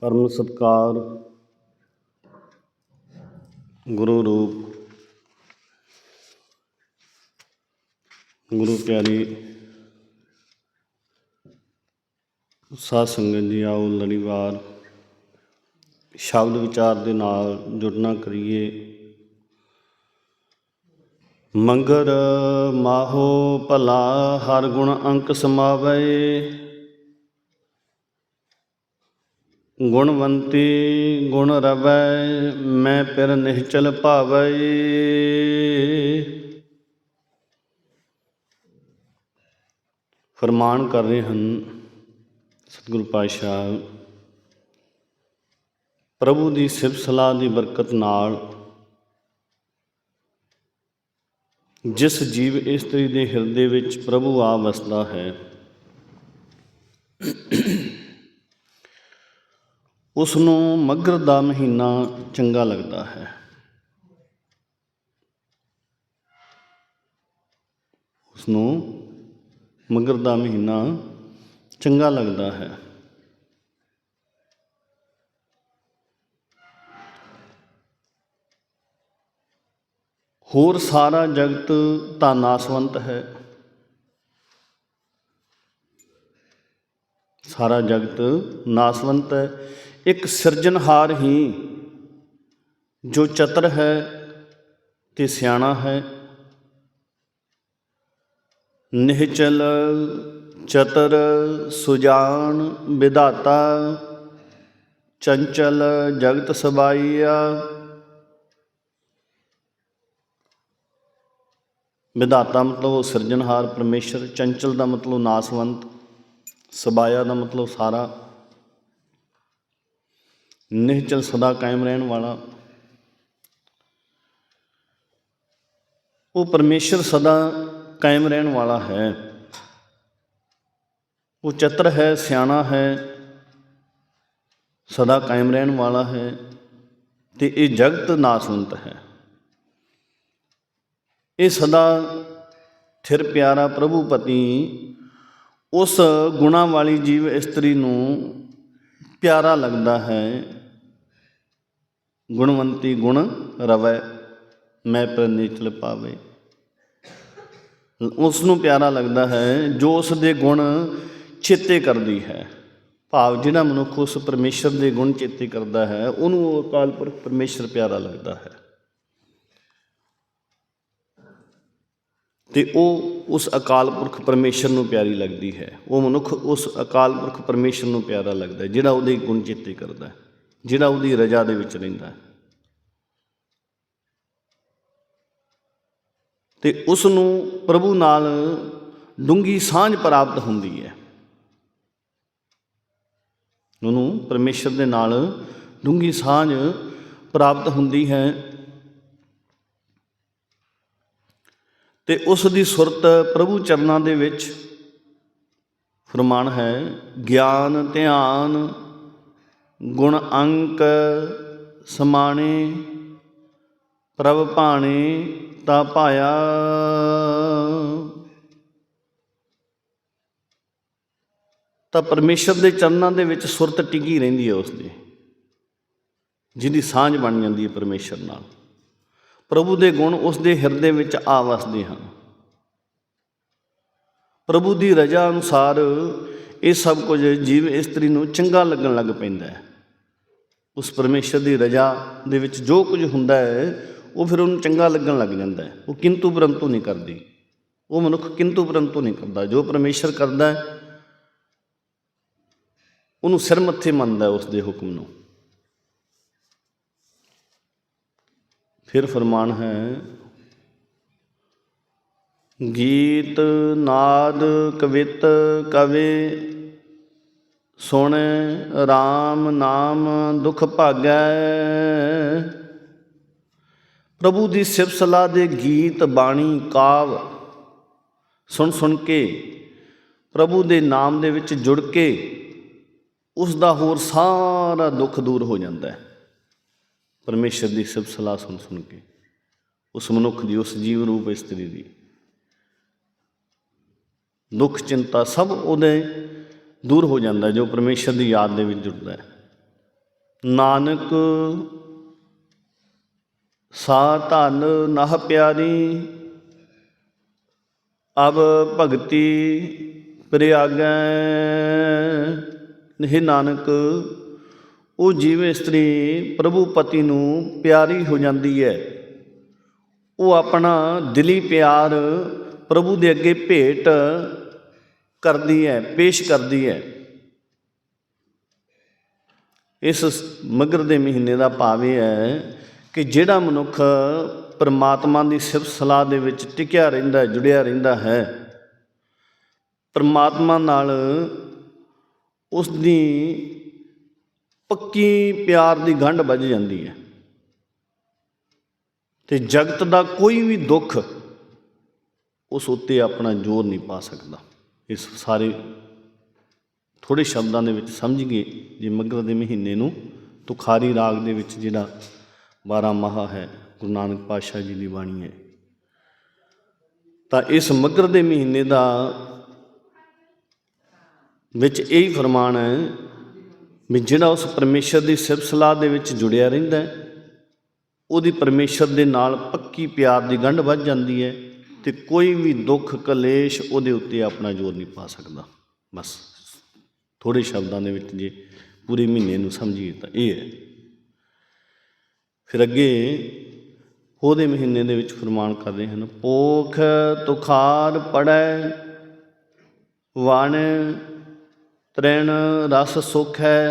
ਪਰਮ ਸਤਕਾਰ। ਗੁਰੂ ਰੂਪ। ਗੁਰੂ ਪਿਆਰੀ ਸਾਧ ਸੰਗਤ ਜੀ, ਆਓ ਲੜੀਵਾਰ। ਸ਼ਬਦ ਵਿਚਾਰ ਦੇ ਨਾਲ ਜੁੜਨਾ ਕਰੀਏ। ਮੰਗਰ ਮਾਹੋ ਭਲਾ, ਹਰ ਗੁਣ ਅੰਕ ਸਮਾਵੇ। ਗੁਣਵੰਤੀ ਗੁਣ ਰਵੈ, ਮੈਂ ਪਿਰ ਨਿਹਚਲ ਭਾਵੈ। ਫਰਮਾਨ ਕਰ ਰਹੇ ਹਨ ਸਤਿਗੁਰੂ ਪਾਤਸ਼ਾਹ, ਪ੍ਰਭੂ ਦੀ ਸਿਫਤ ਸਲਾਹ ਦੀ ਬਰਕਤ ਨਾਲ ਜਿਸ ਜੀਵ ਇਸਤਰੀ ਦੇ ਹਿਰਦੇ ਵਿੱਚ ਪ੍ਰਭੂ ਆ ਵਸਦਾ ਹੈ ਉਸ ਨੂੰ ਮੱਘਰ ਦਾ ਮਹੀਨਾ ਚੰਗਾ ਲੱਗਦਾ ਹੈ। ਉਸ ਨੂੰ ਮੱਘਰ ਦਾ ਮਹੀਨਾ ਚੰਗਾ ਲੱਗਦਾ ਹੈ। ਹੋਰ ਸਾਰਾ ਜਗਤ ਤਾਂ ਨਾਸਵੰਤ ਹੈ। ਸਾਰਾ ਜਗਤ ਨਾਸਵੰਤ ਹੈ। ਇੱਕ ਸਿਰਜਣਹਾਰ ਹੀ ਜੋ ਚਤਰ ਹੈ ਤੇ ਸਿਆਣਾ ਹੈ। ਨਿਹਚਲ ਚਤਰ ਸੁਜਾਨ ਵਿਧਾਤਾ, ਚੰਚਲ ਜਗਤ ਸਬਾਈਆ। ਵਿਧਾਤਾ ਮਤਲਬ ਉਹ ਸਿਰਜਣਹਾਰ ਪਰਮੇਸ਼ਰ, ਚੰਚਲ ਦਾ ਮਤਲਬ ਨਾਸਵੰਤ, ਸਬਾਇਆ ਦਾ ਮਤਲਬ ਸਾਰਾ। ਨਿਹਚਲ ਸਦਾ ਕਾਇਮ ਰਹਿਣ ਵਾਲਾ। ਉਹ ਪਰਮੇਸ਼ਰ ਸਦਾ ਕਾਇਮ ਰਹਿਣ ਵਾਲਾ ਹੈ। ਉਹ ਚਤਰ ਹੈ, ਸਿਆਣਾ ਹੈ, ਸਦਾ ਕਾਇਮ ਰਹਿਣ ਵਾਲਾ ਹੈ ਤੇ ਇਹ ਜਗਤ ਨਾਸਵੰਤ ਹੈ। ਇਹ ਸਦਾ ਥਿਰ ਪਿਆਰਾ ਪ੍ਰਭੂ ਪਤੀ ਉਸ ਗੁਣਾ ਵਾਲੀ ਜੀਵ ਇਸਤਰੀ ਨੂੰ ਪਿਆਰਾ ਲੱਗਦਾ ਹੈ। ਗੁਣਵੰਤੀ ਗੁਣ ਰਵੈ, ਮੈਂ ਪ੍ਰਨੀਚਲ ਪਾਵੇ। ਉਸ ਨੂੰ ਪਿਆਰਾ ਲੱਗਦਾ ਹੈ ਜੋ ਉਸ ਦੇ ਗੁਣ ਚੇਤੇ ਕਰਦੀ ਹੈ। ਭਾਵ ਜਿਹੜਾ ਮਨੁੱਖ ਉਸ ਪਰਮੇਸ਼ਰ ਦੇ ਗੁਣ ਚੇਤੇ ਕਰਦਾ ਹੈ, ਉਹਨੂੰ ਉਹ ਅਕਾਲ ਪੁਰਖ ਪਰਮੇਸ਼ਰ ਪਿਆਰਾ ਲੱਗਦਾ ਹੈ। ਤੇ ਉਹ ਉਸ ਅਕਾਲ ਪੁਰਖ ਪਰਮੇਸ਼ਰ ਨੂੰ ਪਿਆਰੀ ਲੱਗਦੀ ਹੈ। ਉਹ ਮਨੁੱਖ ਉਸ ਅਕਾਲ ਪੁਰਖ ਪਰਮੇਸ਼ਰ ਨੂੰ ਪਿਆਰਾ ਲੱਗਦਾ ਹੈ, ਜਿਹੜਾ ਉਹਦੇ ਗੁਣ ਚੇਤੇ ਕਰਦਾ ਹੈ। ਜਿਹੜਾ ਉਹਦੀ ਰਜਾ ਦੇ ਵਿੱਚ ਰਹਿੰਦਾ ਹੈ। ਤੇ ਉਸ ਨੂੰ ਪ੍ਰਭੂ ਨਾਲ ਡੂੰਗੀ ਸਾਂਝ ਪ੍ਰਾਪਤ ਹੁੰਦੀ ਹੈ। ਉਹਨੂੰ ਪਰਮੇਸ਼ਰ ਦੇ ਨਾਲ ਡੂੰਗੀ ਸਾਂਝ ਪ੍ਰਾਪਤ ਹੁੰਦੀ ਹੈ। ਤੇ ਉਸ ਦੀ ਸੁਰਤ ਪ੍ਰਭੂ ਚਰਨਾਂ ਦੇ ਵਿੱਚ ਫਰਮਾਨ ਹੈ, ਗਿਆਨ, ਧਿਆਨ ਗੁਣ ਅੰਕ ਸਮਾਣੇ, ਪ੍ਰਭ ਭਾਣੇ ਤਾ ਪਾਇਆ ਤਾਂ ਪਰਮੇਸ਼ਰ ਦੇ ਚਰਨਾਂ ਦੇ ਵਿੱਚ ਸੁਰਤ ਟਿਕੀ ਰਹਿੰਦੀ ਹੈ ਉਸ ਦੀ ਜਿਹਦੀ ਸਾਂਝ ਬਣ ਜਾਂਦੀ ਹੈ ਪਰਮੇਸ਼ਰ ਨਾਲ। ਪ੍ਰਭੂ ਦੇ ਗੁਣ ਉਸ ਦੇ ਹਿਰਦੇ ਵਿੱਚ ਆ ਵਸਦੇ ਹਨ। ਪ੍ਰਭੂ ਦੀ ਰਜ਼ਾ ਅਨੁਸਾਰ ਇਹ ਸਭ ਕੁਝ ਜੀਵ ਇਸਤਰੀ ਨੂੰ ਚੰਗਾ ਲੱਗਣ ਲੱਗ ਪੈਂਦਾ ਹੈ। ਉਸ ਪਰਮੇਸ਼ਰ ਦੀ ਰਜ਼ਾ ਦੇ ਵਿੱਚ ਜੋ ਕੁਝ ਹੁੰਦਾ ਹੈ, ਉਹ ਫਿਰ ਉਹਨੂੰ ਚੰਗਾ ਲੱਗਣ ਲੱਗ ਜਾਂਦਾ ਹੈ। ਉਹ ਕਿੰਤੂ ਪਰੰਤੂ ਨਹੀਂ ਕਰਦੀ। ਉਹ ਮਨੁੱਖ ਕਿੰਤੂ ਪਰੰਤੂ ਨਹੀਂ ਕਰਦਾ। ਜੋ ਪਰਮੇਸ਼ਰ ਕਰਦਾ ਹੈ, ਉਹਨੂੰ ਸਿਰ ਮੱਥੇ ਮੰਨਦਾ ਉਸ ਦੇ ਹੁਕਮ ਨੂੰ। ਫਿਰ ਫਰਮਾਨ ਹੈ, ਗੀਤ ਨਾਦ ਕਵਿਤ ਕਵੇ ਸੁਣ RAM ਨਾਮ ਦੁਖ ਭਾਗੈ। ਪ੍ਰਭੂ ਦੀ ਸਿਫਤ ਸਲਾਹ ਦੇ ਗੀਤ ਬਾਣੀ ਕਾਵ। ਸੁਣ ਸੁਣ ਕੇ ਪ੍ਰਭੂ ਦੇ ਨਾਮ ਦੇ ਵਿੱਚ ਜੁੜ ਕੇ ਉਸ ਦਾ ਹੋਰ ਸਾਰਾ ਦੁੱਖ ਦੂਰ ਹੋ ਜਾਂਦਾ ਹੈ। ਪਰਮੇਸ਼ਰ ਦੀ ਸਿਫਤ ਸਲਾਹ ਸੁਣ ਸੁਣ ਕੇ ਉਸ ਮਨੁੱਖ ਦੀ, ਉਸ ਜੀਵ ਰੂਪ ਇਸਤਰੀ ਦੀ। ਦੁੱਖ ਚਿੰਤਾ ਸਭ ਉਹਦੇ ਦੂਰ ਹੋ ਜਾਂਦਾ ਜੋ ਪਰਮੇਸ਼ਰ ਦੀ ਯਾਦ ਦੇ ਵਿੱਚ ਜੁੜਦਾ ਹੈ। ਨਾਨਕ, ਸਾ ਧਨ ਨਹ ਪਿਆਰੀ, ਅਬ ਭਗਤੀ ਪ੍ਰਿਆਗੈ। ਇਹ ਨਾਨਕ, ਉਹ ਜੀਵ ਇਸਤਰੀ ਪ੍ਰਭੂ ਪਤੀ ਨੂੰ ਪਿਆਰੀ ਹੋ ਜਾਂਦੀ ਹੈ, ਉਹ ਆਪਣਾ ਦਿਲੀ ਪਿਆਰ ਪ੍ਰਭੂ ਦੇ ਅੱਗੇ ਭੇਟ ਕਰਦੀ ਹੈ, ਪੇਸ਼ ਕਰਦੀ ਹੈ। ਇਸ ਮਗਰ ਦੇ ਮਹੀਨੇ ਦਾ ਭਾਵ ਇਹ ਹੈ ਕਿ ਜਿਹੜਾ ਮਨੁੱਖ ਪਰਮਾਤਮਾ ਦੀ ਸਿਫਤ ਸਲਾਹ ਦੇ ਵਿੱਚ ਟਿਕਿਆ ਰਹਿੰਦਾ ਜੁੜਿਆ ਰਹਿੰਦਾ ਹੈ, ਪਰਮਾਤਮਾ ਨਾਲ ਉਸ ਦੀ ਪੱਕੀ ਪਿਆਰ ਦੀ ਗੰਢ ਵੱਜ ਜਾਂਦੀ ਹੈ। ਤੇ ਜਗਤ ਦਾ ਕੋਈ ਵੀ ਦੁੱਖ ਉਸ ਉੱਤੇ ਆਪਣਾ ਜ਼ੋਰ ਨਹੀਂ ਪਾ ਸਕਦਾ। ਇਸ ਸਾਰੇ ਥੋੜੇ ਸ਼ਬਦਾਂ ਦੇ ਵਿੱਚ ਸਮਝ ਗਏ ਜੇ ਮਗਰ ਦੇ ਮਹੀਨੇ ਨੂੰ ਤੁਖਾਰੀ ਰਾਗ ਦੇ ਵਿੱਚ ਜਿਹੜਾ 12 ਮਾਹ ਹੈ, ਗੁਰੂ ਨਾਨਕ ਪਾਤਸ਼ਾਹ ਜੀ ਦੀ ਬਾਣੀ ਹੈ। ਤਾਂ ਇਸ ਮਗਰ ਦੇ ਮਹੀਨੇ ਦਾ ਵਿੱਚ ਇਹ ਹੀ ਫਰਮਾਨ ਹੈ ਵੀ ਜਿਹੜਾ ਉਸ ਪਰਮੇਸ਼ਰ ਦੀ ਸਿਫਤ ਸਲਾਹ ਦੇ ਵਿੱਚ ਜੁੜਿਆ ਰਹਿੰਦਾ ਹੈ, ਉਹਦੀ ਪਰਮੇਸ਼ਰ ਦੇ ਨਾਲ ਪੱਕੀ ਪਿਆਰ ਦੀ ਗੰਢ ਵੱਜ ਜਾਂਦੀ ਹੈ। ਤੇ ਕੋਈ ਵੀ ਦੁੱਖ ਕਲੇਸ਼ ਉਹਦੇ ਉੱਤੇ ਆਪਣਾ ਜ਼ੋਰ ਨਹੀਂ ਪਾ ਸਕਦਾ। ਬਸ ਥੋੜੇ ਸ਼ਬਦਾਂ ਦੇ ਵਿੱਚ ਜੇ ਪੂਰੇ ਮਹੀਨੇ ਨੂੰ ਸਮਝੀਏ ਤਾਂ ਇਹ ਹੈ। ਫਿਰ ਅੱਗੇ ਉਹਦੇ ਮਹੀਨੇ ਦੇ ਵਿੱਚ ਫਰਮਾਨ ਕਰਦੇ ਹਨ ਪੋਖ ਤੁਖਾਰ ਪੜੈ, ਵਣ ਤ੍ਰੈਣ ਰਸ ਸੁਖ ਹੈ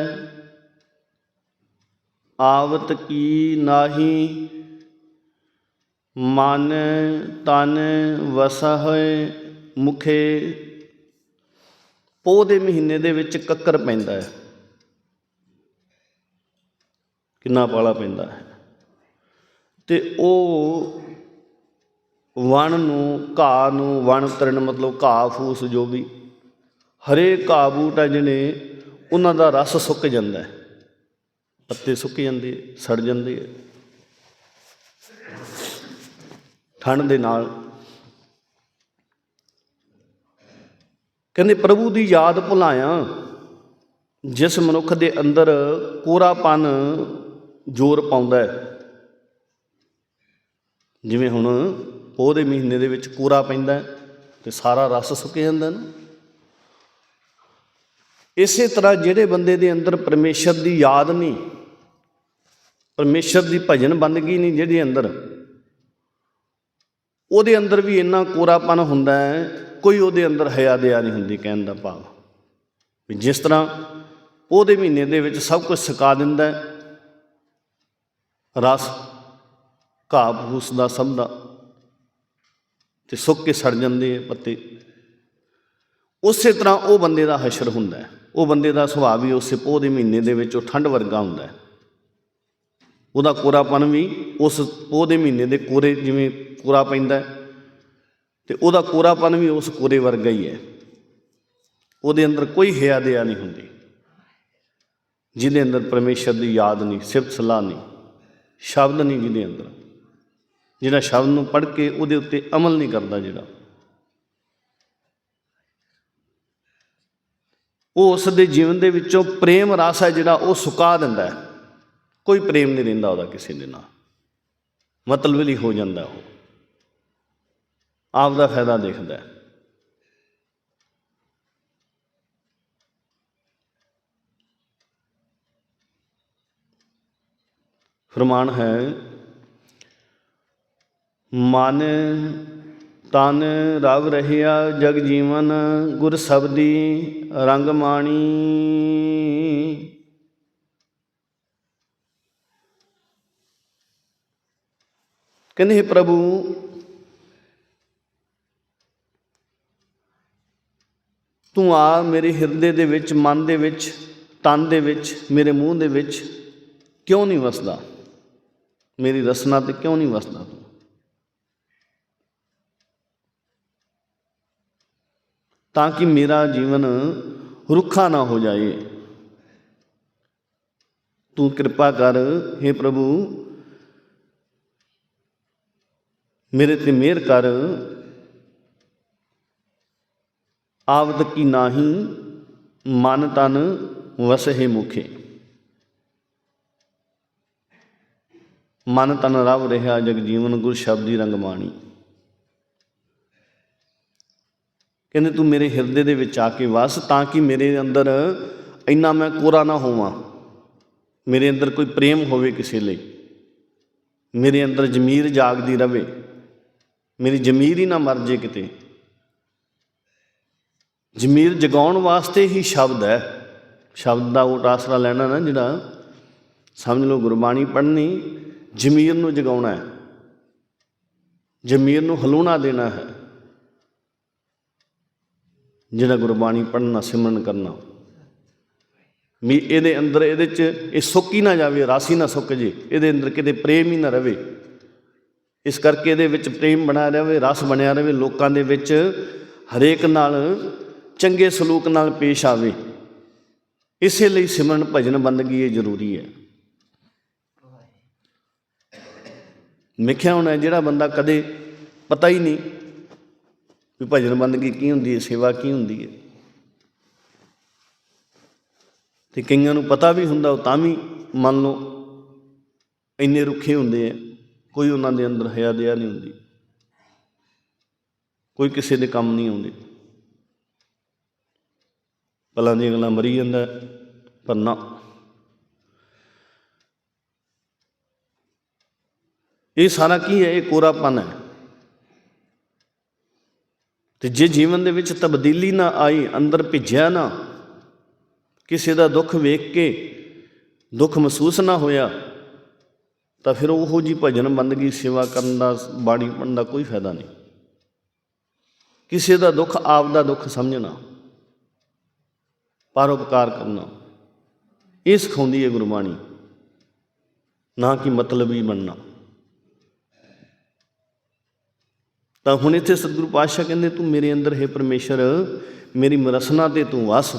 ਆਵਤ ਕੀ ਨਾਹੀ ਮਨ ਤਨ ਵਸਹਿ ਮੁਖੇ। ਪੋਹ ਦੇ ਮਹੀਨੇ ਦੇ ਵਿੱਚ ਕੱਕਰ ਪੈਂਦਾ ਹੈ। ਕਿੰਨਾ ਪਾਲਾ ਪੈਂਦਾ ਹੈ। ਤੇ ਉਹ ਵਣ ਨੂੰ, ਘਾਹ ਨੂੰ, ਵਣ ਤਰਨ ਮਤਲਬ ਘਾਹ, ਫੂਸ ਜੋ ਵੀ ਹਰੇ ਘਾਹ, ਬੂਟ ਆ ਜਿਹੜੇ ਉਹਨਾਂ ਦਾ ਰਸ ਸੁੱਕ ਜਾਂਦਾ ਹੈ। ਪੱਤੇ ਸੁੱਕ ਜਾਂਦੇ, ਸੜ ਜਾਂਦੇ ਆ ਠੰਡ ਦੇ ਨਾਲ। ਕਹਿੰਦੇ, ਪ੍ਰਭੂ ਦੀ ਯਾਦ ਭੁਲਾਇਆ, ਜਿਸ ਮਨੁੱਖ ਦੇ ਅੰਦਰ ਕੋਰਾਪਨ ਜ਼ੋਰ ਪਾਉਂਦਾ ਹੈ। ਜਿਵੇਂ ਹੁਣ ਪੋਹ ਦੇ ਮਹੀਨੇ ਦੇ ਵਿੱਚ ਕੋਰਾ ਪੈਂਦਾ ਹੈ ਤੇ ਸਾਰਾ ਰਸ ਸੁੱਕ ਜਾਂਦਾ ਨਾ। ਇਸੇ ਤਰ੍ਹਾਂ ਜਿਹੜੇ ਬੰਦੇ ਦੇ ਅੰਦਰ ਪਰਮੇਸ਼ਰ ਦੀ ਯਾਦ ਨਹੀਂ, ਪਰਮੇਸ਼ਰ ਦੀ ਭਜਨ ਬੰਦਗੀ ਨਹੀਂ ਜਿਹਦੇ ਅੰਦਰ ਉਹਦੇ ਅੰਦਰ ਵੀ ਇੰਨਾ ਕੋਰਾਪਨ ਹੁੰਦਾ ਹੈ, ਕੋਈ ਉਹਦੇ ਅੰਦਰ ਹਯਾ ਦਿਆ ਨਹੀਂ ਹੁੰਦੀ ਕਹਿਣ ਦਾ ਭਾਵ। ਵੀ ਜਿਸ ਤਰ੍ਹਾਂ ਉਹਦੇ ਮਹੀਨੇ ਦੇ ਵਿੱਚ ਸਭ ਕੁਝ ਸੁਕਾ ਦਿੰਦਾ ਹੈ, ਰਸ, ਘਾਹ ਫੂਸ ਦਾ ਸਭ ਦਾ, ਤੇ ਸੁੱਕ ਕੇ ਸੜ ਜਾਂਦੇ ਆ ਪੱਤੇ। ਉਸੇ ਤਰ੍ਹਾਂ ਉਹ ਬੰਦੇ ਦਾ ਹਸ਼ਰ ਹੁੰਦਾ ਹੈ, ਉਹ ਬੰਦੇ ਦਾ ਸੁਭਾਅ ਵੀ ਉਸੇ ਪੋਹ ਦੇ ਮਹੀਨੇ ਦੇ ਵਿੱਚ ਉਹ ਠੰਡ ਵਰਗਾ ਹੁੰਦਾ ਹੈ। ਉਹਦਾ ਕੋਰਾਪਨ ਵੀ ਉਸ ਉਹਦੇ ਮਹੀਨੇ ਦੇ ਕੋਰੇ ਜਿਵੇਂ ਕੋਰਾ ਪੈਂਦਾ ਹੈ ਤੇ ਉਹਦਾ ਕੋਰਾਪਨ ਵੀ ਉਸ ਕੋਰੇ ਵਰਗਾ ਹੀ ਹੈ। ਉਹਦੇ ਅੰਦਰ ਕੋਈ ਹਿਆ ਦਿਆ ਨਹੀਂ ਹੁੰਦੀ। ਜਿਹਦੇ ਅੰਦਰ ਪਰਮੇਸ਼ਰ ਦੀ ਯਾਦ ਨਹੀਂ, ਸਿਫਤ ਸਲਾਹ ਨਹੀਂ, ਸ਼ਬਦ ਨਹੀਂ ਜਿਹਦੇ ਅੰਦਰ। ਜਿਹੜਾ ਸ਼ਬਦ ਨੂੰ ਪੜ੍ਹ ਕੇ ਉਹਦੇ ਉੱਤੇ ਅਮਲ ਨਹੀਂ ਕਰਦਾ ਜਿਹੜਾ। ਉਹ ਉਸ ਦੇ ਜੀਵਨ ਦੇ ਵਿੱਚੋਂ ਪ੍ਰੇਮ ਰਸ ਹੈ ਜਿਹੜਾ ਉਹ ਸੁਕਾ ਦਿੰਦਾ ਹੈ। ਕੋਈ ਪ੍ਰੇਮ ਨਹੀਂ ਰਹਿੰਦਾ ਉਹਦਾ ਕਿਸੇ ਦੇ ਨਾਲ। ਮਤਲਬ ਮਤਲਬੀ ਹੋ ਜਾਂਦਾ ਉਹ। ਆਪ ਦਾ ਫਾਇਦਾ ਦੇਖਦਾ ਹੈ। ਫਰਮਾਨ ਹੈ, ਮਨ ਤਨ ਰਵ ਰਹਿਆ ਜਗ ਜੀਵਨ, ਗੁਰ ਸਬਦੀ ਰੰਗ ਮਾਣੀ। ਕਹਿੰਦੇ, ਹੈ ਪ੍ਰਭੂ, ਤੂੰ ਆ ਮੇਰੇ ਹਿਰਦੇ ਦੇ ਵਿੱਚ, ਮਨ ਦੇ ਵਿੱਚ, ਤਨ ਦੇ ਵਿੱਚ, ਮੇਰੇ ਮੂੰਹ ਦੇ ਵਿੱਚ ਕਿਉਂ ਨਹੀਂ ਵਸਦਾ? ਮੇਰੀ ਰਸਨਾ ਤੇ ਕਿਉਂ ਨਹੀਂ ਵਸਦਾ ਤੂੰ? ਤਾਂ ਕਿ ਮੇਰਾ ਜੀਵਨ ਰੁੱਖਾ ਨਾ ਹੋ ਜਾਏ। ਤੂੰ ਕਿਰਪਾ ਕਰ हे ਪ੍ਰਭੂ ਮੇਰੇ ਤੇ ਮਿਹਰ ਕਰ। ਆਵਦ ਕੀ ਨਾਹੀ, ਮਨ ਤਨ ਵਸਹਿ ਮੁਖੇ। ਮਨ ਤਨ ਰਵ ਰਿਹਾ ਜਗ ਜੀਵਨ ਗੁਰ ਸ਼ਬਦੀ ਰੰਗਮਾਣੀ ਕਹਿੰਦੇ ਤੂੰ ਮੇਰੇ ਹਿਰਦੇ ਦੇ ਵਿੱਚ ਆ ਕੇ ਵਸ ਤਾਂ ਕਿ ਮੇਰੇ ਅੰਦਰ ਇੰਨਾ ਮੈਂ ਕੋਰਾ ਨਾ ਹੋਵਾਂ। ਮੇਰੇ ਅੰਦਰ ਕੋਈ ਪ੍ਰੇਮ ਹੋਵੇ ਕਿਸੇ ਲਈ। ਮੇਰੇ ਅੰਦਰ ਜ਼ਮੀਰ ਜਾਗਦੀ ਰਵੇ। ਮੇਰੀ ਜ਼ਮੀਰ ਹੀ ਨਾ ਮਰ ਜੇ ਕਿਤੇ। ਜ਼ਮੀਰ ਜਗਾਉਣ ਵਾਸਤੇ ਹੀ ਸ਼ਬਦ ਹੈ। ਸ਼ਬਦ ਦਾ ਉਹ ਆਸਰਾ ਲੈਣਾ ਨਾ ਜਿਹੜਾ, ਸਮਝ ਲਓ ਗੁਰਬਾਣੀ ਪੜ੍ਹਨੀ, ਜ਼ਮੀਰ ਨੂੰ ਜਗਾਉਣਾ ਹੈ। ਜ਼ਮੀਰ ਨੂੰ ਹਲੂਣਾ ਦੇਣਾ ਹੈ। ਜਿਹੜਾ ਗੁਰਬਾਣੀ ਪੜ੍ਹਨਾ, ਸਿਮਰਨ ਕਰਨਾ। ਵੀ ਇਹਦੇ ਅੰਦਰ ਇਹਦੇ ਚ ਇਹ ਸੁੱਕ ਹੀ ਨਾ ਜਾਵੇ, ਰਾਸੀ ਨਾ ਸੁੱਕ ਜੇ, ਇਹਦੇ ਅੰਦਰ ਕਿਤੇ ਪ੍ਰੇਮ ਹੀ ਨਾ ਰਵੇ। ਇਸ ਕਰਕੇ ਇਹਦੇ ਵਿੱਚ ਪ੍ਰੇਮ ਬਣਿਆ ਰਹੇ, ਰਸ ਬਣਿਆ ਰਹੇ ਲੋਕਾਂ ਦੇ ਵਿੱਚ, ਹਰੇਕ ਨਾਲ ਚੰਗੇ ਸਲੂਕ ਨਾਲ ਪੇਸ਼ ਆਵੇ। ਇਸੇ ਲਈ ਸਿਮਰਨ ਭਜਨ ਬੰਦਗੀ ਇਹ ਜ਼ਰੂਰੀ ਹੈ। ਮਿਖਿਆ ਹੋਣਾ ਜਿਹੜਾ ਬੰਦਾ ਕਦੇ ਪਤਾ ਹੀ ਨਹੀਂ ਵੀ ਭਜਨ ਬੰਦਗੀ ਕੀ ਹੁੰਦੀ ਹੈ, ਸੇਵਾ ਕੀ ਹੁੰਦੀ ਹੈ। ਤੇ ਕਈਆਂ ਨੂੰ ਪਤਾ ਵੀ ਹੁੰਦਾ, ਉਹ ਤਾਂ ਵੀ ਮੰਨ ਲਓ ਇੰਨੇ ਰੁੱਖੇ ਹੁੰਦੇ ਆ। ਕੋਈ ਉਹਨਾਂ ਦੇ ਅੰਦਰ ਹਿਆ ਦਿਆ ਨਹੀਂ ਹੁੰਦੀ। ਕੋਈ ਕਿਸੇ ਦੇ ਕੰਮ ਨਹੀਂ ਆਉਂਦੇ। ਪਲਾਂ ਦੀਆਂ ਗੱਲਾਂ ਮਰੀ ਜਾਂਦਾ ਪਰ ਨਾ। ਇਹ ਸਾਰਾ ਕੀ ਹੈ? ਇਹ ਕੋਰਾਪਨ ਹੈ। ਤੇ ਜੇ ਜੀਵਨ ਦੇ ਵਿੱਚ ਤਬਦੀਲੀ ਨਾ ਆਈ, ਅੰਦਰ ਭਿੱਜਿਆ ਨਾ, ਕਿਸੇ ਦਾ ਦੁੱਖ ਵੇਖ ਕੇ ਦੁੱਖ ਮਹਿਸੂਸ ਨਾ ਹੋਇਆ ਤਾਂ ਫਿਰ ਉਹੋ ਜੀ ਭਜਨ ਬੰਦਗੀ ਸੇਵਾ ਕਰਨ ਦਾ, ਬਾਣੀ ਪੜਨ ਦਾ ਕੋਈ ਫਾਇਦਾ ਨਹੀਂ। ਕਿਸੇ ਦਾ ਦੁੱਖ ਆਪ ਦਾ ਦੁੱਖ ਸਮਝਣਾ, ਪਰਉਪਕਾਰ ਕਰਨਾ, ਇਹ ਸਿਖਾਉਂਦੀ ਹੈ ਗੁਰਬਾਣੀ ਨਾ ਕਿ ਮਤਲਬ ਹੀ ਬਣਨਾ ਤਾਂ ਹੁਣ ਇੱਥੇ ਸਤਿਗੁਰੂ ਪਾਤਸ਼ਾਹ ਕਹਿੰਦੇ, ਤੂੰ ਮੇਰੇ ਅੰਦਰ ਹੈ ਪਰਮੇਸ਼ਰ, ਮੇਰੀ ਮਰਸਨਾ ਤੇ ਤੂੰ ਵਸ।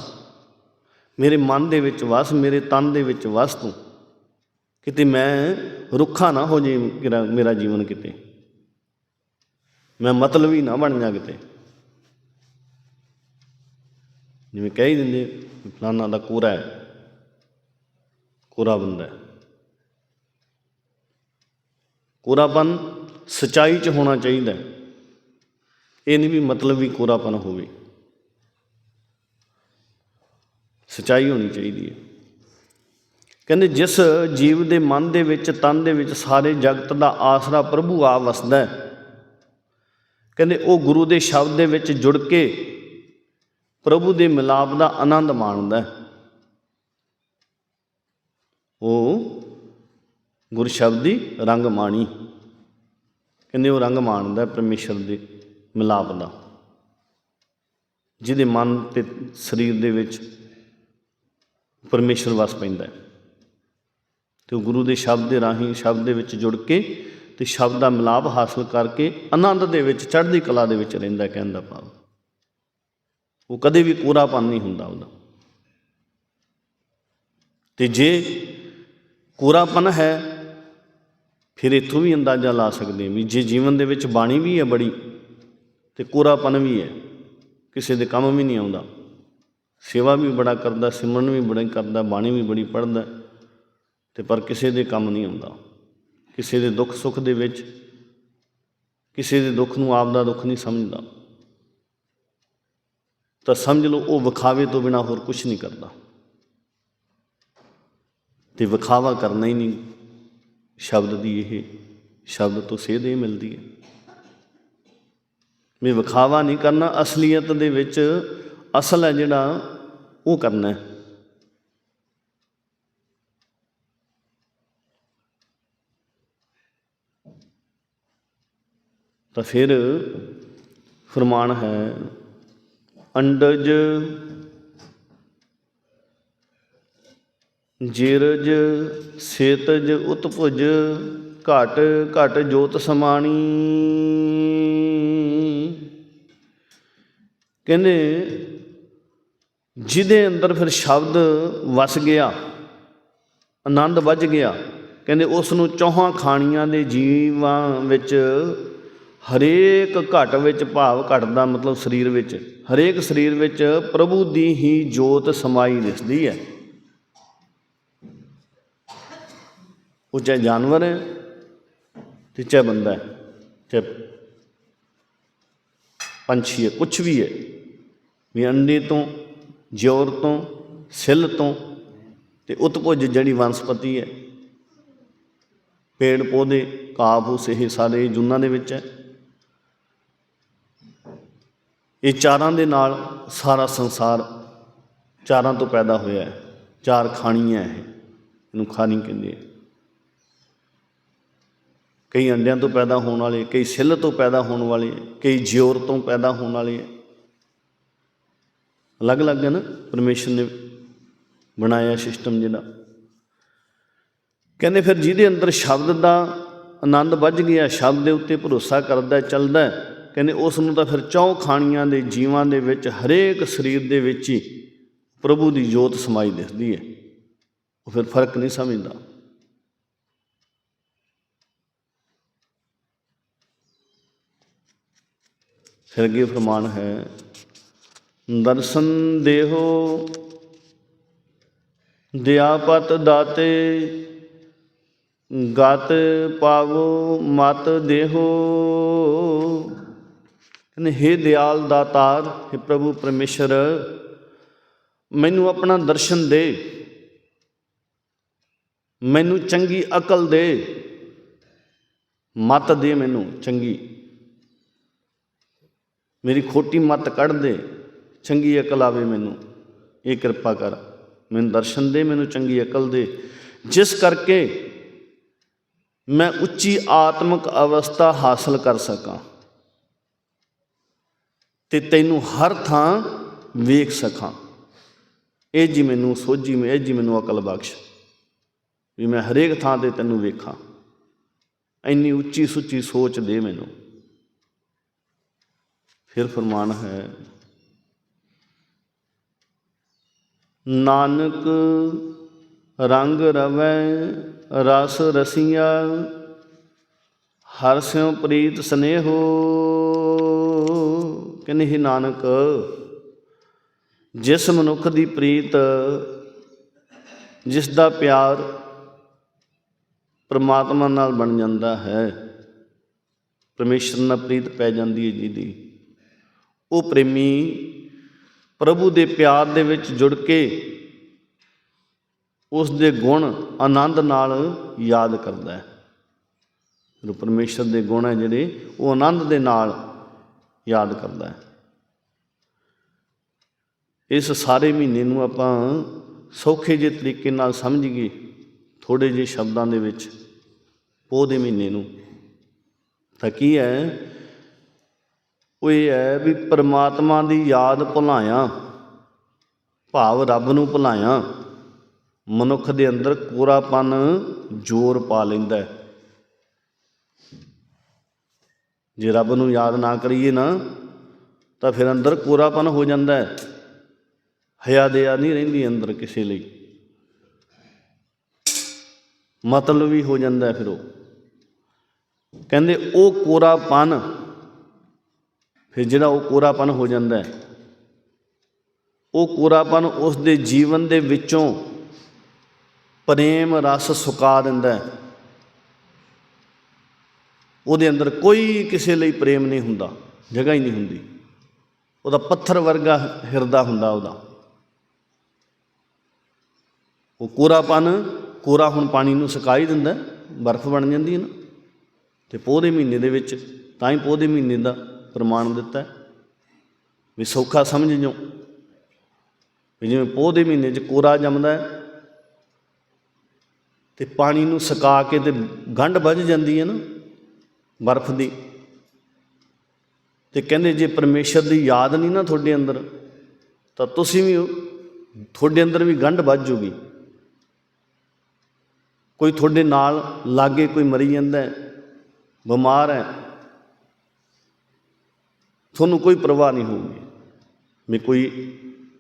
ਮੇਰੇ ਮਨ ਦੇ ਵਿੱਚ ਵਸ, ਮੇਰੇ ਤਨ ਦੇ ਵਿੱਚ ਵਸ ਤੂੰ। ਕਿਤੇ ਮੈਂ ਰੁੱਖਾ ਨਾ ਹੋ ਜੇ ਮੇਰਾ ਜੀਵਨ ਕਿਤੇ। ਮੈਂ ਮਤਲਬ ਮਤਲਬੀ ਨਾ ਬਣ ਜਾ ਕਿਤੇ। ਜਿਵੇਂ ਕਹਿ ਹੀ ਦਿੰਦੇ ਵੀ ਫਲਾਨਾ ਦਾ ਕੋਰਾ ਹੈ। ਕੋਰਾ ਬੰਦਾ ਹੈ। ਕੋਰਾਪਨ ਸਚਾਈ 'ਚ ਹੋਣਾ ਚਾਹੀਦਾ ਇਹ ਨਹੀਂ ਵੀ ਮਤਲਬ ਵੀ ਕੋਰਾਪਨ ਹੋਵੇ। ਸਚਾਈ ਹੋਣੀ ਚਾਹੀਦੀ ਹੈ। ਕਹਿੰਦੇ ਜਿਸ ਜੀਵ ਦੇ ਮਨ ਦੇ ਵਿੱਚ, ਤਨ ਦੇ ਵਿੱਚ ਸਾਰੇ ਜਗਤ ਦਾ ਆਸਰਾ ਪ੍ਰਭੂ ਆ ਵਸਦਾ ਹੈ। ਕਹਿੰਦੇ ਉਹ ਗੁਰੂ ਦੇ ਸ਼ਬਦ ਦੇ ਵਿੱਚ ਜੁੜ ਕੇ ਪ੍ਰਭੂ ਦੇ ਮਿਲਾਪ ਦਾ ਆਨੰਦ ਮਾਣਦਾ ਹੈ। ਉਹ ਗੁਰ ਸ਼ਬਦ ਦੀ ਰੰਗ ਮਾਣੀ। ਕਹਿੰਦੇ ਉਹ ਰੰਗ ਮਾਣਦਾ ਹੈ ਪਰਮੇਸ਼ਰ ਦੇ ਮਿਲਾਪ ਦਾ। ਜਿਹਦੇ ਮਨ ਤੇ ਸਰੀਰ ਦੇ ਵਿੱਚ ਪਰਮੇਸ਼ਰ ਵਸ ਪੈਂਦਾ ਹੈ। ਤੇ ਗੁਰੂ ਦੇ ਸ਼ਬਦ ਦੇ ਰਾਹੀਂ ਸ਼ਬਦ ਦੇ ਵਿੱਚ ਜੁੜ ਕੇ ਤੇ ਸ਼ਬਦ ਦਾ ਮਿਲਾਪ ਹਾਸਲ ਕਰਕੇ ਆਨੰਦ ਦੇ ਵਿੱਚ, ਚੜ੍ਹਦੀ ਕਲਾ ਦੇ ਵਿੱਚ ਰਹਿੰਦਾ ਕਹਿਣ ਦਾ ਭਾਵ ਉਹ ਕਦੇ ਵੀ ਕੋਰਾਪਨ ਨਹੀਂ ਹੁੰਦਾ ਉਹਦਾ। ਤੇ ਜੇ ਕੋਰਾਪਨ ਹੈ, ਫਿਰ ਇਥੋਂ ਵੀ ਅੰਦਾਜ਼ਾ ਲਾ ਸਕਦੇ ਵੀ ਜੇ ਜੀਵਨ ਦੇ ਵਿੱਚ ਬਾਣੀ ਵੀ ਹੈ ਬੜੀ ਤੇ ਕੋਰਾਪਨ ਵੀ ਹੈ, ਕਿਸੇ ਦੇ ਕੰਮ ਵੀ ਨਹੀਂ ਆਉਂਦਾ। ਸੇਵਾ ਵੀ ਬੜਾ ਕਰਦਾ, ਸਿਮਰਨ ਵੀ ਬੜਾ ਕਰਦਾ, ਬਾਣੀ ਵੀ ਬੜੀ ਪੜ੍ਹਦਾ। ਤੇ ਪਰ ਕਿਸੇ ਦੇ ਕੰਮ ਨਹੀਂ ਆਉਂਦਾ। ਕਿਸੇ ਦੇ ਦੁੱਖ ਸੁੱਖ ਦੇ ਵਿੱਚ ਕਿਸੇ ਦੇ ਦੁੱਖ ਨੂੰ ਆਪ ਦਾ ਦੁੱਖ ਨਹੀਂ ਸਮਝਦਾ। ਤਾਂ ਸਮਝ ਲਓ, ਉਹ ਵਿਖਾਵੇ ਤੋਂ ਬਿਨਾ ਹੋਰ ਕੁਝ ਨਹੀਂ ਕਰਦਾ। ਤੇ ਵਿਖਾਵਾ ਕਰਨਾ ਹੀ ਨਹੀਂ। ਸ਼ਬਦ ਦੀ ਇਹ ਸ਼ਬਦ ਤੋਂ ਸੇਧ ਇਹ ਮਿਲਦੀ ਹੈ। ਵੀ ਵਿਖਾਵਾ ਨਹੀਂ ਕਰਨਾ, ਅਸਲੀਅਤ ਦੇ ਵਿੱਚ ਅਸਲ ਹੈ ਜਿਹੜਾ, ਉਹ ਕਰਨਾ ਹੈ। ਤਾਂ ਫਿਰ ਫਰਮਾਨ ਹੈ, ਅੰਡਜ ਜਿਰਜ ਸੇਤਜ ਉਤਪੁਜ ਘਟ ਘਟ ਜੋਤ ਸਮਾਣੀ। ਕਹਿੰਦੇ, ਜਿਹਦੇ ਅੰਦਰ ਫਿਰ ਸ਼ਬਦ ਵਸ ਗਿਆ, ਆਨੰਦ ਵੱਜ ਗਿਆ, ਕਹਿੰਦੇ ਉਸ ਨੂੰ ਚੌਹਾਂ ਖਾਣੀਆਂ ਦੇ ਜੀਵਾਂ ਵਿੱਚ ਹਰੇਕ ਘਟ ਵਿੱਚ ਭਾਵ ਘਟ ਦਾ ਮਤਲਬ ਸਰੀਰ ਵਿੱਚ। ਹਰੇਕ ਸਰੀਰ ਵਿੱਚ ਪ੍ਰਭੂ ਦੀ ਹੀ ਜੋਤ ਸਮਾਈ ਦਿਸਦੀ ਹੈ। ਉਹ ਚਾਹੇ ਜਾਨਵਰ ਹੈ, ਤੇ ਚਾਹੇ ਬੰਦਾ ਹੈ, ਚਾਹੇ ਪੰਛੀ ਹੈ ਕੁਝ ਵੀ ਹੈ। ਵੀ ਅੰਡੇ ਤੋਂ, ਜੋਰ ਤੋਂ, ਸਿੱਲ ਤੋਂ, ਤੇ ਉਤਪੁੱਜ ਜਿਹੜੀ ਵਨਸਪਤੀ ਹੈ ਪੇੜ ਪੌਦੇ ਘਾਹ ਇਹ ਸਾਰੇ ਜੁਨਾਂ ਦੇ ਵਿੱਚ ਹੈ। ਇਹ ਚਾਰਾਂ ਦੇ ਨਾਲ ਸਾਰਾ ਸੰਸਾਰ ਚਾਰਾਂ ਤੋਂ ਪੈਦਾ ਹੋਇਆ ਹੈ। ਚਾਰ ਖਾਣੀਆਂ ਇਹ ਇਹਨੂੰ ਖਾਣੀ ਕਹਿੰਦੇ ਆ। ਕਈ ਅੰਡਿਆਂ ਤੋਂ ਪੈਦਾ ਹੋਣ ਵਾਲੇ, ਕਈ ਸਿੱਲ ਤੋਂ ਪੈਦਾ ਹੋਣ ਵਾਲੇ, ਕਈ ਜਿਉਰ ਤੋਂ ਪੈਦਾ ਹੋਣ ਵਾਲੇ। ਅਲੱਗ-ਅਲੱਗ ਹੈ ਨਾ। ਪਰਮੇਸ਼ਰ ਨੇ ਬਣਾਇਆ ਸਿਸਟਮ ਜਿਹੜਾ। ਕਹਿੰਦੇ ਫਿਰ ਜਿਹਦੇ ਅੰਦਰ ਸ਼ਬਦ ਦਾ ਆਨੰਦ ਵੱਜ ਗਿਆ, ਸ਼ਬਦ ਦੇ ਉੱਤੇ ਭਰੋਸਾ ਕਰਦਾ, ਚੱਲਦਾ ਕਹਿੰਦੇ ਉਸ ਨੂੰ ਤਾਂ ਫਿਰ ਚੌਂ ਖਾਣੀਆਂ ਦੇ ਜੀਵਾਂ ਦੇ ਵਿੱਚ, ਹਰੇਕ ਸਰੀਰ ਦੇ ਵਿੱਚ ਹੀ ਪ੍ਰਭੂ ਦੀ ਜੋਤ ਸਮਾਈ ਦਿਸਦੀ ਹੈ। ਉਹ ਫਿਰ ਫ਼ਰਕ ਨਹੀਂ ਸਮਝਦਾ। ਫਿਰ ਅੱਗੇ ਫਰਮਾਨ ਹੈ, ਦਰਸ਼ਨ ਦੇਹੋ, ਦਿਆਪਤ ਦਾਤੇ, ਗਤ ਪਾਵੋ ਮਤ ਦੇਹੋ। ਕਹਿੰਦੇ, ਹੇ ਦਿਆਲ ਦਾਤਾਰ ਹੇ ਪ੍ਰਭੂ ਪਰਮੇਸ਼ਰ, ਮੈਨੂੰ ਆਪਣਾ ਦਰਸ਼ਨ ਦੇ। ਮੈਨੂੰ ਚੰਗੀ ਅਕਲ ਦੇ। ਮਤ ਦੇ ਮੈਨੂੰ, ਚੰਗੀ। ਮੇਰੀ ਖੋਟੀ ਮਤ ਕੱਢ ਦੇ। ਚੰਗੀ ਅਕਲ ਆਵੇ ਮੈਨੂੰ। ਇਹ ਕਿਰਪਾ ਕਰ। ਮੈਨੂੰ ਦਰਸ਼ਨ ਦੇ, ਮੈਨੂੰ ਚੰਗੀ ਅਕਲ ਦੇ। ਜਿਸ ਕਰਕੇ ਮੈਂ ਉੱਚੀ ਆਤਮਿਕ ਅਵਸਥਾ ਹਾਸਲ ਕਰ ਸਕਾਂ। ਤੇ ਤੈਨੂੰ ਹਰ ਥਾਂ ਵੇਖ ਸਕਾਂ। ਇਹ ਜੀ ਮੈਨੂੰ ਸੋਝੀ, ਮੈਂ ਇਹ ਜੀ ਮੈਨੂੰ ਅਕਲ ਬਖਸ਼ ਵੀ ਮੈਂ ਹਰੇਕ ਥਾਂ ਤੇ ਤੈਨੂੰ ਵੇਖਾਂ। ਇੰਨੀ ਉੱਚੀ ਸੁੱਚੀ ਸੋਚ ਦੇ ਮੈਨੂੰ। ਫਿਰ ਫਰਮਾਨ ਹੈ, ਨਾਨਕ ਰੰਗ ਰਵੈ, ਰਸ ਰਸੀਆਂ, ਹਰ ਸਿਉ ਪ੍ਰੀਤ ਸਨੇਹੋ ਕਹਿੰਦੇ ਹੀ ਨਾਨਕ, ਜਿਸ ਮਨੁੱਖ ਦੀ ਪ੍ਰੀਤ, ਜਿਸ ਦਾ ਪਿਆਰ ਪਰਮਾਤਮਾ ਨਾਲ ਬਣ ਜਾਂਦਾ ਹੈ, ਪਰਮੇਸ਼ਰ ਨਾਲ ਪ੍ਰੀਤ ਪੈ ਜਾਂਦੀ ਹੈ ਜਿਹਦੀ ਉਹ ਪ੍ਰੇਮੀ ਪ੍ਰਭੂ ਦੇ ਪਿਆਰ ਦੇ ਵਿੱਚ ਜੁੜ ਕੇ ਉਸ ਦੇ ਗੁਣ ਆਨੰਦ ਨਾਲ ਯਾਦ ਕਰਦਾ ਹੈ। ਜੋ ਪਰਮੇਸ਼ਰ ਦੇ ਗੁਣ ਹੈ ਜਿਹੜੇ, ਉਹ ਆਨੰਦ ਦੇ ਨਾਲ ਯਾਦ ਕਰਦਾ ਹੈ। ਇਸ ਸਾਰੇ ਮਹੀਨੇ ਨੂੰ ਆਪਾਂ ਸੌਖੇ ਜਿਹੇ ਤਰੀਕੇ ਨਾਲ ਸਮਝੀਏ ਥੋੜੇ ਜਿਹੇ ਸ਼ਬਦਾਂ ਦੇ ਵਿੱਚ, ਪੋਹ ਦੇ ਮਹੀਨੇ ਨੂੰ। ਤਾਂ ਕੀ ਹੈ? ਉਹ ਇਹ ਹੈ ਵੀ ਪਰਮਾਤਮਾ ਦੀ ਯਾਦ ਭੁਲਾਇਆ, ਭਾਵ ਰੱਬ ਨੂੰ ਭੁਲਾਇਆ, ਮਨੁੱਖ ਦੇ ਅੰਦਰ ਕੋਰਾਪਨ ਜ਼ੋਰ ਪਾ ਲੈਂਦਾ ਹੈ। ਜੇ ਰੱਬ ਨੂੰ ਯਾਦ ਨਾ ਕਰੀਏ ਨਾ, ਤਾਂ ਫਿਰ ਅੰਦਰ ਕੋਰਾਪਨ ਹੋ ਜਾਂਦਾ ਹੈ। ਹਿਆ ਦਿਆ ਨਹੀਂ ਰਹਿੰਦੀ ਅੰਦਰ ਕਿਸੇ ਲਈ। ਮਤਲਬ ਵੀ ਹੋ ਜਾਂਦਾ ਫਿਰ ਉਹ। ਕਹਿੰਦੇ ਉਹ ਕੋਰਾਪਨ ਫਿਰ ਜਿਹੜਾ ਉਹ ਕੋਰਾਪਨ ਹੋ ਜਾਂਦਾ ਹੈ, ਉਹ ਕੋਰਾਪਨ ਉਸ ਦੇ ਜੀਵਨ ਦੇ ਵਿੱਚੋਂ ਪ੍ਰੇਮ ਰਸ ਸੁਕਾ ਦਿੰਦਾ ਹੈ। ਉਹਦੇ ਅੰਦਰ ਕੋਈ ਕਿਸੇ ਲਈ ਪ੍ਰੇਮ ਨਹੀਂ ਹੁੰਦਾ, ਜਗ੍ਹਾ ਹੀ ਨਹੀਂ ਹੁੰਦੀ। ਉਹਦਾ ਪੱਥਰ ਵਰਗਾ ਹਿਰਦਾ ਹੁੰਦਾ ਉਹਦਾ। ਉਹ ਕੋਰਾਪਨ ਕੋਰਾ ਹੁਣ ਪਾਣੀ ਨੂੰ ਸੁਕਾ ਹੀ ਦਿੰਦਾ, ਬਰਫ਼ ਬਣ ਜਾਂਦੀ ਹੈ ਨਾ। ਤੇ ਪੋਹ ਦੇ ਮਹੀਨੇ ਦੇ ਵਿੱਚ ਤਾਂ ਹੀ ਪੋਹ ਦੇ ਮਹੀਨੇ ਦਾ ਪ੍ਰਮਾਣ ਦਿੱਤਾ ਵੀ ਸੌਖਾ ਸਮਝ ਜੋ। ਵੀ ਜਿਵੇਂ ਪੋਹ ਦੇ ਮਹੀਨੇ 'ਚ ਕੋਰਾ ਜੰਮਦਾ ਹੈ, ਤੇ ਪਾਣੀ ਨੂੰ ਸੁਕਾ ਕੇ ਤੇ ਗੰਢ ਵੱਜ ਜਾਂਦੀ ਹੈ ਨਾ। ਬਰਫ਼ ਦੀ। ਤੇ ਕਹਿੰਦੇ ਜੇ ਪਰਮੇਸ਼ਰ ਦੀ ਯਾਦ ਨਹੀਂ ਨਾ ਤੁਹਾਡੇ ਅੰਦਰ, ਤਾਂ ਤੁਸੀਂ ਵੀ ਤੁਹਾਡੇ ਅੰਦਰ ਵੀ ਗੰਢ ਵੱਜ ਜੂਗੀ। ਕੋਈ ਤੁਹਾਡੇ ਨਾਲ ਲਾਗੇ ਕੋਈ ਮਰੀ ਜਾਂਦਾ ਹੈ, ਬਿਮਾਰ ਹੈ, ਤੁਹਾਨੂੰ ਕੋਈ ਪਰਵਾਹ ਨਹੀਂ ਹੋਊਗੀ। ਮੈਂ ਕੋਈ,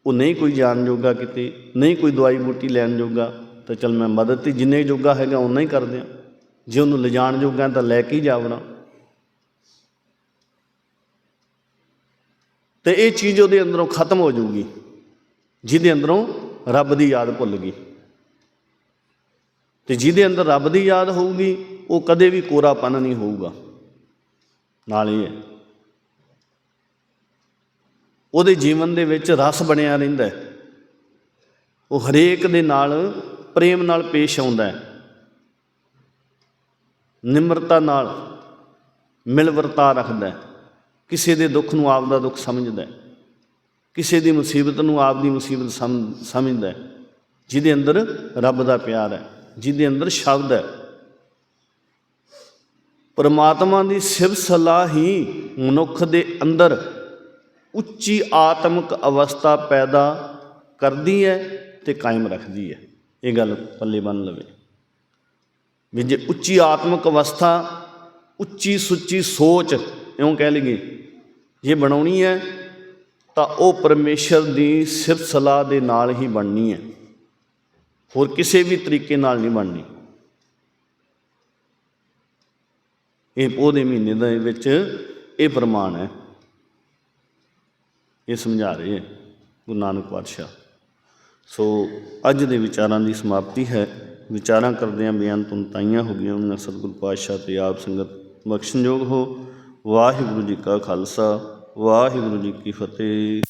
ਉਹ ਨਹੀਂ ਕੋਈ ਜਾਣ ਜੋਗਾ ਕਿਤੇ, ਨਹੀਂ ਕੋਈ ਦਵਾਈ ਬੂਟੀ ਲੈਣ ਜੋਗਾ, ਤਾਂ ਚਲ ਮੈਂ ਮਦਦ ਤੇ ਜਿੰਨੇ ਜੋਗਾ ਹੈਗਾ ਉਨਾ ਹੀ ਕਰ ਦਿਆਂ। ਜੇ ਉਹਨੂੰ ਲਿਜਾਣ ਜੋਗਾ ਤਾਂ ਲੈ ਕੇ ਹੀ ਜਾਵਣਾ। ਤੇ ਇਹ ਚੀਜ਼ ਉਹਦੇ ਅੰਦਰੋਂ ਖਤਮ ਹੋ ਜਾਊਗੀ, ਜਿਹਦੇ ਅੰਦਰੋਂ ਰੱਬ ਦੀ ਯਾਦ ਭੁੱਲ ਗਈ। ਤੇ ਜਿਹਦੇ ਅੰਦਰ ਰੱਬ ਦੀ ਯਾਦ ਹੋਊਗੀ, ਉਹ ਕਦੇ ਵੀ ਕੋਰਾਪਨ ਨਹੀਂ ਹੋਊਗਾ। ਨਾਲ ਹੀ ਹੈ, ਉਹਦੇ ਜੀਵਨ ਦੇ ਵਿੱਚ ਰਸ ਬਣਿਆ ਰਹਿੰਦਾ ਹੈ। ਉਹ ਹਰੇਕ ਦੇ ਨਾਲ ਪ੍ਰੇਮ ਨਾਲ ਪੇਸ਼ ਆਉਂਦਾ ਹੈ। ਨਿਮਰਤਾ ਨਾਲ ਮਿਲਵਰਤਾ ਰੱਖਦਾ ਹੈ। ਕਿਸੇ ਦੇ ਦੁੱਖ ਨੂੰ ਆਪ ਦਾ ਦੁੱਖ ਸਮਝਦਾ ਕਿਸੇ ਦੀ ਮੁਸੀਬਤ ਨੂੰ ਆਪ ਦੀ ਮੁਸੀਬਤ ਸਮ- ਸਮਝਦਾ ਜਿਹਦੇ ਅੰਦਰ ਰੱਬ ਦਾ ਪਿਆਰ ਹੈ, ਜਿਹਦੇ ਅੰਦਰ ਸ਼ਬਦ ਹੈ। ਪਰਮਾਤਮਾ ਦੀ ਸਿਵ ਸਲਾਹ ਹੀ ਮਨੁੱਖ ਦੇ ਅੰਦਰ ਉੱਚੀ ਆਤਮਿਕ ਅਵਸਥਾ ਪੈਦਾ ਕਰਦੀ ਹੈ ਤੇ ਕਾਇਮ ਰੱਖਦੀ ਹੈ। ਇਹ ਗੱਲ ਪੱਲੇ ਬੰਨ ਲਵੇ। ਵੀ ਜੇ ਉੱਚੀ ਆਤਮਿਕ ਅਵਸਥਾ, ਉੱਚੀ ਸੁੱਚੀ ਸੋਚ, ਇਉਂ ਕਹਿ ਲਈਏ ਜੇ ਬਣਾਉਣੀ ਹੈ, ਤਾਂ ਉਹ ਪਰਮੇਸ਼ਰ ਦੀ ਸਿਫਤ ਸਲਾਹ ਦੇ ਨਾਲ ਹੀ ਬਣਨੀ ਹੈ। ਹੋਰ ਕਿਸੇ ਵੀ ਤਰੀਕੇ ਨਾਲ ਨਹੀਂ ਬਣਨੀ। ਇਹ ਪੋਹ ਮਹੀਨੇ ਦੇ ਵਿੱਚ ਇਹ ਪ੍ਰਮਾਣ ਹੈ। ਇਹ ਸਮਝਾ ਰਹੇ ਹੈ ਗੁਰੂ ਨਾਨਕ ਪਾਤਸ਼ਾਹ। ਸੋ ਅੱਜ ਦੇ ਵਿਚਾਰਾਂ ਦੀ ਸਮਾਪਤੀ ਹੈ। ਵਿਚਾਰਾਂ ਕਰਦਿਆਂ ਬਿਆਨ ਉਨਤਾਈਆਂ ਹੋ ਗਈਆਂ। ਉਹਨਾਂ ਸਤਿਗੁਰੂ ਪਾਤਸ਼ਾਹ ਤੇ ਆਪ ਸੰਗਤ ਬਖਸ਼ਣਯੋਗ ਹੋ। ਵਾਹਿਗੁਰੂ ਜੀ ਕਾ ਖਾਲਸਾ। ਵਾਹਿਗੁਰੂ ਜੀ ਕੀ ਫਤਿਹ।